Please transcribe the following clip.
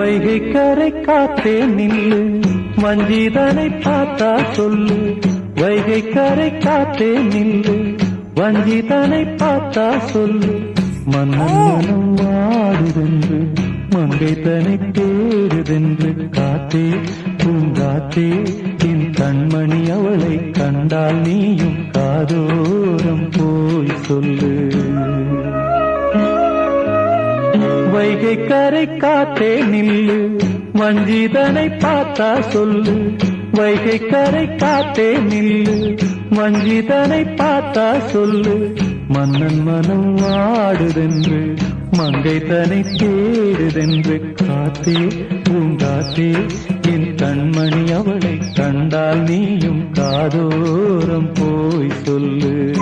வைகை கரை காத்தே நில்லு. வஞ்சிதனை பார்த்தா சொல்லு. வைகை கரை காத்தே நில்லு. வஞ்சிதனை பார்த்தா சொல்லு. மன்னனும் மாறுதென்று வாடுதென்று மங்கை தனை தேடுதென்று காத்தே பூங்காத்தே என் கண்மணி அவளை கண்டால் நீயும் காதோரம் போய் சொல்லு. வைகை கரை காத்தே நில்லு. வஞ்சிதனை பார்த்தா சொல்லு. வைகை கரை காத்தே நில்லு. வஞ்சிதனை பார்த்தா சொல்லு. மன்னன் மனம் ஆடுதென்று மங்கை தனை தேடுதென்று காத்தே பூங்காத்தே என் கண்மணி அவளை கண்டால் நீயும் காதோரம் போய் சொல்லு.